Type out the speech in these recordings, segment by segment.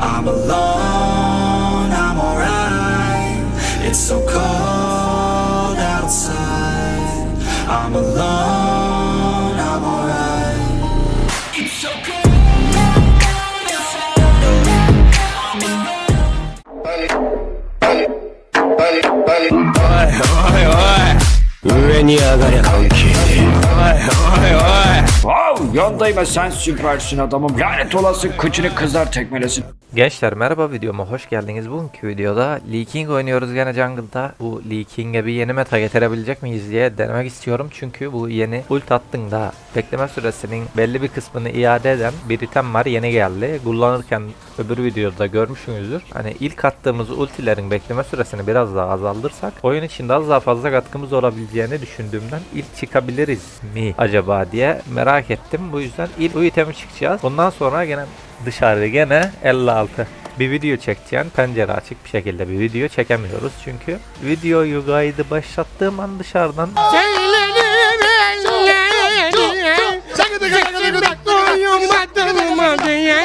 I'm alone, I'm alright. It's so cold outside. I'm alone, I'm alright. It's so cold Vay vay vay. 上に上がりゃ関係ねえ。Vay vay vay. Wow, yandayım sen süpersin adamım. Lanet olası kıçını kızlar tekmelesin. Gençler merhaba videoma hoş geldiniz. Bugünkü videoda Lee King oynuyoruz gene jungle'da. Bu Lee King'e bir yeni meta getirebilecek miyiz diye denemek istiyorum. Çünkü bu yeni ult attığında bekleme süresinin belli bir kısmını iade eden bir item var yeni geldi. Kullanırken öbür videoda görmüşsünüzdür. Hani ilk attığımız ultilerin bekleme süresini biraz daha azaldırsak oyun içinde az daha fazla katkımız olabileceğini düşündüğümden ilk çıkabiliriz mi acaba diye merak ettim. Bu yüzden ilk bu itemi çıkacağız. Bundan sonra gene dışarıda gene 56 bir video çekeceğim pencere açık bir şekilde bir video çekemiyoruz çünkü videoyu kaydı başlattığım an dışarıdan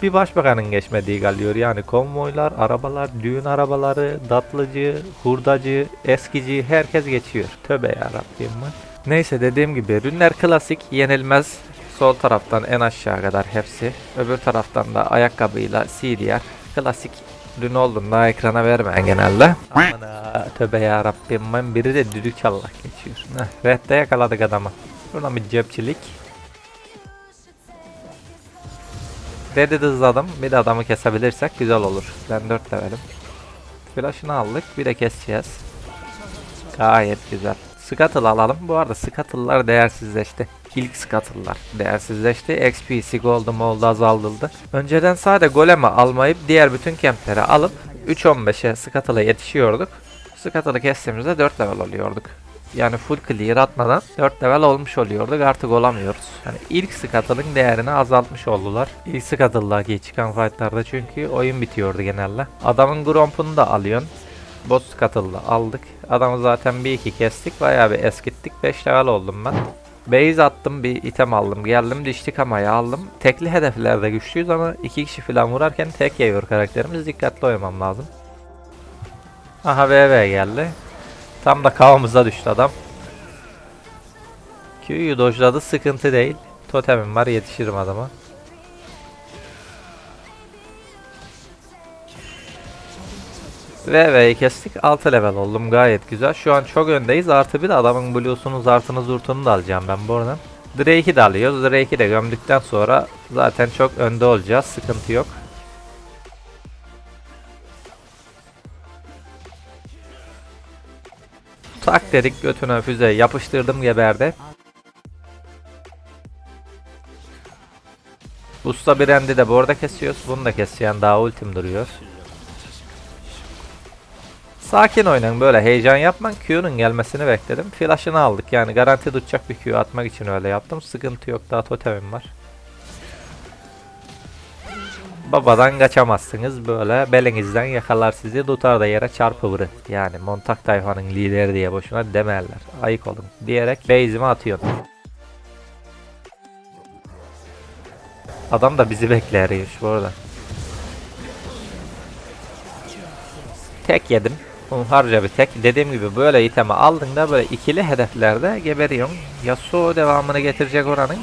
bir başbakanın geçmediği kalıyor yani konvoylar, arabalar, düğün arabaları, datlıcı, hurdacı, eskici herkes geçiyor. Tövbe yarabbim. Neyse dediğim gibi ürünler klasik, yenilmez. Sol taraftan en aşağı kadar hepsi. Öbür taraftan da ayakkabıyla CDR. Klasik ürün olduğunda ekrana vermeyen genelde. Aman tövbe yarabbim ben biri de düdük Allah geçiyor. Heh, Red'de yakaladık adamı. Buradan bir cepçilik. Red'i de hızladım. Bir de adamı kesebilirsek güzel olur. Ben 4 levelim. Flash'ını aldık. Bir de keseceğiz. Gayet güzel. Scuttle alalım. Bu arada Scuttle'lar değersizleşti. İlk Scuttle'lar değersizleşti. XP'si gold'um oldu azaldıldı. Önceden sadece golemi almayıp diğer bütün kempleri alıp 3.15'e Scuttle'a yetişiyorduk. Scuttle'ı kestiğimizde 4 level oluyorduk. Yani full clear atmadan 4 level olmuş oluyorduk artık olamıyoruz. Yani ilk Scuttle'ın değerini azaltmış oldular. İlk Scuttle'daki çıkan fightlarda çünkü oyun bitiyordu genelde. Adamın Gromp'unu da alıyorsun. Boss Scuttle'da aldık. Adamı zaten bir iki kestik. Bayağı bir eskittik. 5 level oldum ben. Base attım bir item aldım. Geldim dişli kamayı aldım. Tekli hedeflerde güçlüyüz ama iki kişi falan vurarken tek yiyor karakterimiz. Dikkatli oynamam lazım. Aha VV geldi. Tam da kavamıza düştü adam. Q'yu dojladı sıkıntı değil. Totemim var yetişirim adama. VV'yi kestik 6 level oldum gayet güzel. Şu an çok öndeyiz artı bir de adamın blue'sunu zartını zurtunu da alacağım ben buradan. Drake'i de alıyoruz. Drake'i de gömdükten sonra zaten çok önde olacağız. Sıkıntı yok. Tak dedik götüne füze yapıştırdım geberde. Usta bir endi de bu arada kesiyoruz. Bunu da keseceğim daha ultim duruyor. Sakin oynayın böyle heyecan yapman Q'nun gelmesini bekledim. Flash'ını aldık yani garanti tutacak bir Q atmak için öyle yaptım. Sıkıntı yok daha totemim var. Babadan kaçamazsınız böyle belinizden yakalar sizi tutar da yere çarpıvırı. Yani Montak tayfanın lideri diye boşuna demerler. Ayık olun diyerek base'imi atıyorum. Adam da bizi bekler bu arada. Tek yedim. Harca bir tek. Dediğim gibi böyle itemi aldığında böyle ikili hedeflerde geberiyorsun. Yasuo devamını getirecek oranın.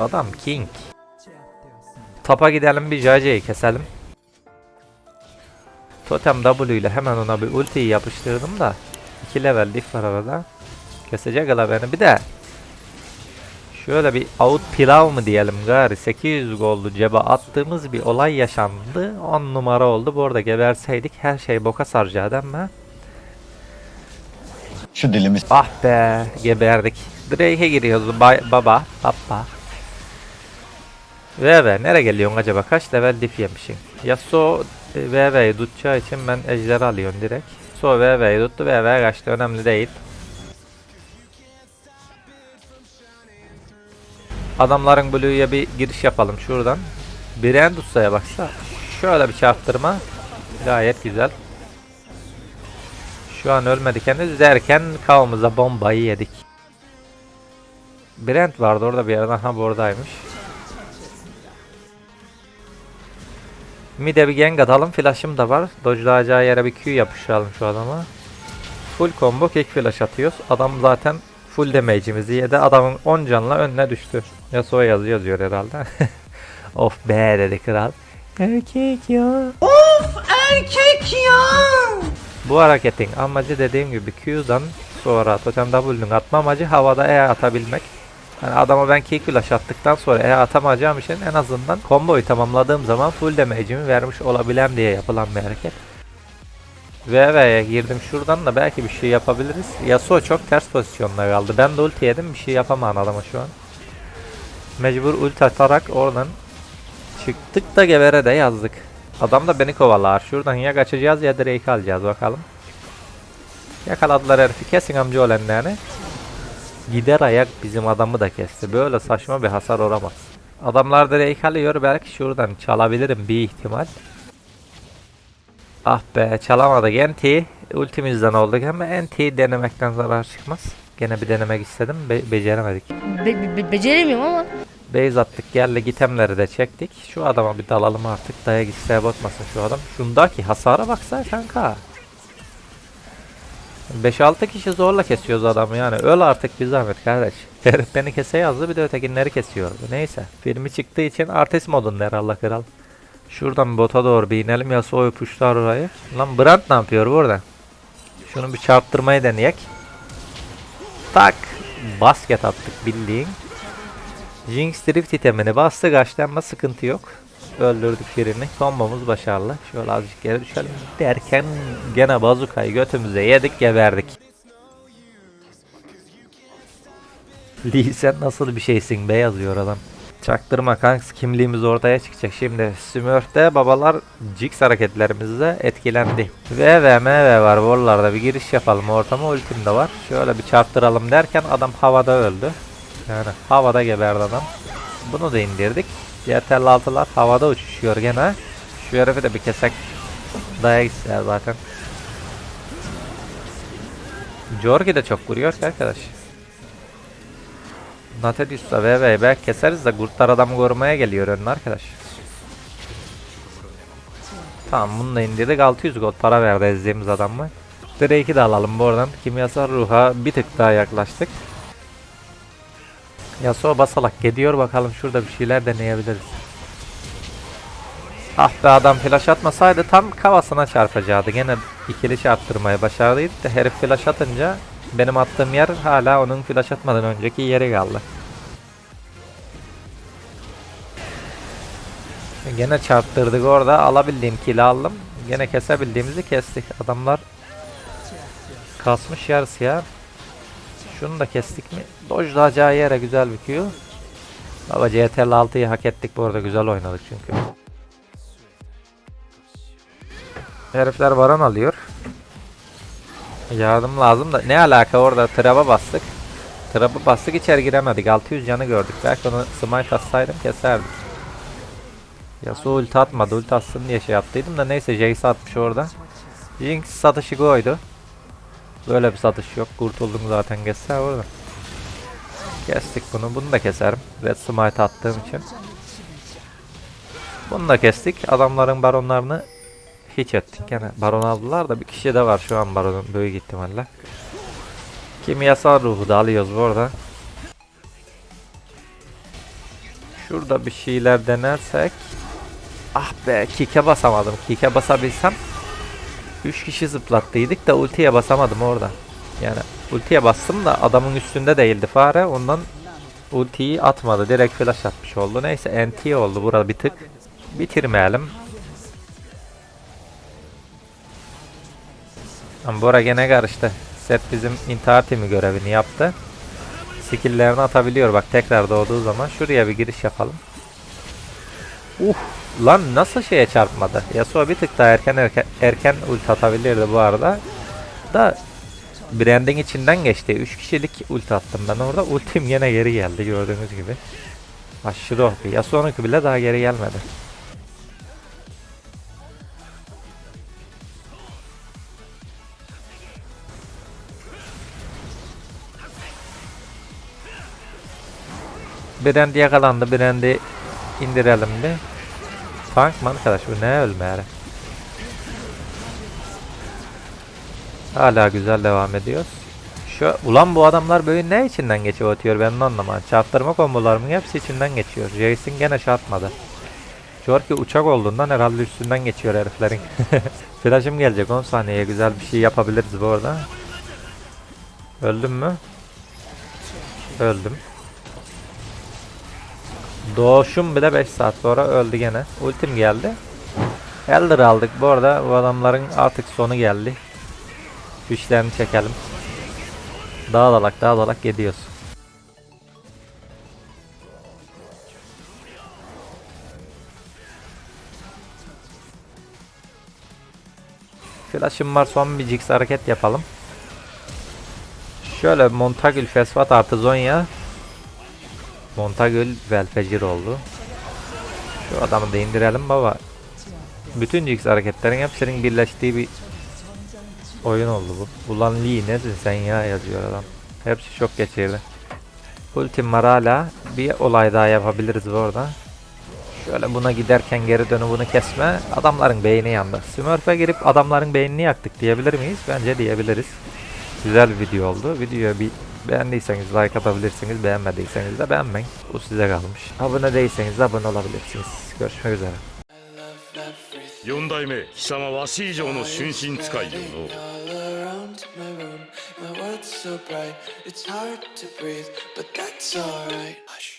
Adam king. Tapa gidelim bir Jace'yi keselim. Totem W ile hemen ona bir ultiyi yapıştırdım da 2 level diff var arada. Kesecek ala beni. Bir de şöyle bir out pilav mı diyelim gari 800 goldu cebe attığımız bir olay yaşandı. 10 numara oldu. Bu arada geberseydik her şey boka saracaktı ama Şu dilimiz Ah be geberdik. Drake'e giriyoruz bay, baba baba. VV nereye geliyorsun acaba? Kaç level diff yemişsin? Yasuo e, VV'yi tutacağı için ben ejderi alıyorum direkt. So VV'yi tuttu. VV kaçtı önemli değil. Adamların Blue'ya bir giriş yapalım şuradan. Biren tutsaya baksa. Şöyle bir çarptırma. Gayet güzel. Şu an ölmedik henüz derken kavamıza bombayı yedik. Brent vardı orada bir yerden ha buradaymış. Mide bir gank atalım. Flash'ım da var. Dodge'layacağı yere bir Q yapıştıralım şu adama. Full combo kick flash atıyoruz. Adam zaten full damage'imizi yedi. Adamın 10 canla önüne düştü. Yasuo yazı yazıyor herhalde. of be dedi kral. Erkek ya. Bu hareketin amacı dediğim gibi Q'dan sonra totem W'nun atma amacı havada E atabilmek. Yani adama ben kick flash attıktan sonra E atamayacağım için en azından komboyu tamamladığım zaman full damage'imi vermiş olabilem diye yapılan bir hareket. VV'ye girdim şuradan da belki bir şey yapabiliriz. Yasuo çok ters pozisyonda kaldı. Ben de ulti yedim bir şey yapamam adama şu an. Mecbur ulti atarak oradan çıktık da gebere de yazdık. Adam da beni kovalar. Şuradan ya kaçacağız ya Drake alacağız bakalım. Yakaladılar herifi. Kesin amca olanlarını. Gider ayak bizim adamı da kesti. Böyle saçma bir hasar olamaz. Adamlar Drake alıyor. Belki şuradan çalabilirim bir ihtimal. Ah be çalamadık. NT ultimizden olduk ama NT denemekten zarar çıkmaz. Gene bir denemek istedim. Be- beceremedik. Be- be- beceremiyorum ama. Base attık geldi itemleri de çektik. Şu adama bir dalalım artık. Daya gitse batmasın şu adam. Şundaki hasara baksana kanka. 5-6 kişi zorla kesiyoruz adamı yani. Öl artık bir zahmet kardeş. Herif beni kese yazdı bir de ötekinleri kesiyordu. Neyse. Filmi çıktığı için artist modunda Allah kral. Şuradan bota doğru bir inelim. Yasuo'yu puşlar orayı. Lan Brand ne yapıyor burada? Şunu bir çarptırmayı deneyek. Tak. Basket attık bildiğin. Jinx drift itemini bastı kaçtı ama sıkıntı yok. Öldürdük birini. Kombomuz başarılı. Şöyle azıcık geri düşelim. Derken gene bazukayı götümüze yedik geberdik. Lee sen nasıl bir şeysin be yazıyor adam. Çaktırma kanks kimliğimiz ortaya çıkacak şimdi. Smurf'te babalar Jix hareketlerimizde etkilendi. V ve M ve var War'larda bir giriş yapalım ortama ultim de var. Şöyle bir çarptıralım derken adam havada öldü. Yani havada geberdi adam. Bunu da indirdik. Diğer 6'lar havada uçuşuyor gene. Şu herifi de bir kesek. Dayak ister zaten. Jorgi de çok vuruyor ki arkadaş. Natedus'la VV'yi belki keseriz de kurtlar adamı korumaya geliyor önüne arkadaş. Tamam bunu da indirdik 600 gold para verdi ezdiğimiz adam mı? Drake'i de alalım buradan. Kimyasal ruha bir tık daha yaklaştık. Yasuo basalak gidiyor bakalım şurada bir şeyler deneyebiliriz. Ah be adam flash atmasaydı tam kafasına çarpacaktı. Gene ikili çarptırmayı başardıydı da herif flash atınca benim attığım yer hala onun flash atmadan önceki yeri kaldı. Gene çarptırdık orada alabildiğim kill aldım. Gene kesebildiğimizi kestik. Adamlar kasmış yarısı ya. Şunu da kestik mi? Dojlayacağı yere güzel bir Q. Baba CTRL 6'yı hak ettik bu arada güzel oynadık çünkü. Herifler varan alıyor. Yardım lazım da ne alaka orada traba bastık. Traba bastık içeri giremedik. 600 canı gördük. Belki onu smite atsaydım keserdik. Yasuo ulti atmadı. Ulti atsın diye şey yaptıydım da neyse Jace atmış orada. Jinx satışı koydu. Böyle bir satış yok. Kurtuldum zaten geçse orada. Kestik bunu. Bunu da keserim. Red Smite attığım için. Bunu da kestik. Adamların baronlarını hiç ettik. Gene baron aldılar da bir kişi de var şu an baronun büyük ihtimalle. Kimyasal ruhu da alıyoruz bu arada. Şurada bir şeyler denersek. Ah be kike basamadım. Kike basabilsem 3 kişi zıplattıydık da ultiye basamadım orada. Yani ultiye bastım da adamın üstünde değildi fare. Ondan ultiyi atmadı. Direkt flash atmış oldu. Neyse NT oldu burada bir tık. Bitirmeyelim. Bora gene karıştı. Set bizim intihar timi görevini yaptı. Skill'lerini atabiliyor bak tekrar doğduğu zaman. Şuraya bir giriş yapalım. Uh lan nasıl şeye çarpmadı? Yasuo bir tık daha erken erken, erken ulti atabilirdi bu arada. Da Brand'in içinden geçti. 3 kişilik ulti attım ben orada. Ultim yine geri geldi gördüğünüz gibi. Aşırı OP. Yasuo'nunki bile daha geri gelmedi. Brand yakalandı. Brand'i indirelim bir. Tank mı arkadaş bu ne ölme yani. Hala güzel devam ediyoruz. Şu ulan bu adamlar böyle ne içinden geçiyor atıyor ben de anlamadım. Çarptırma kombolarımın hepsi içinden geçiyor. Jason gene çarpmadı. Jorki uçak olduğundan herhalde üstünden geçiyor heriflerin. Flash'ım gelecek 10 saniyeye güzel bir şey yapabiliriz bu arada. Öldüm mü? Öldüm. Doğuşum bile 5 saat sonra öldü gene. Ultim geldi. Elder aldık. Bu arada bu adamların artık sonu geldi. Güçlerini çekelim. Dağılalak dağılalak gidiyoruz. Flash'ım var son bir jigs hareket yapalım. Şöyle Montagül Fesvat artı Zonya. Montagül Velfecir oldu. Şu adamı da indirelim baba. Bütün jigs hareketlerin hepsinin birleştiği bir oyun oldu bu. Ulan Lee nesin sen ya yazıyor adam. Hepsi çok geçirdi. Ultim var hala. Bir olay daha yapabiliriz bu arada. Şöyle buna giderken geri dönü bunu kesme. Adamların beyni yandı. Smurf'e girip adamların beynini yaktık diyebilir miyiz? Bence diyebiliriz. Güzel bir video oldu. Videoyu bir beğendiyseniz like atabilirsiniz. Beğenmediyseniz de beğenmeyin. Bu size kalmış. Abone değilseniz de abone olabilirsiniz. Görüşmek üzere. 四代目貴様わし以上の春心使いよの all around my room. My world's so bright, it's hard to breathe, but that's alright. Hush.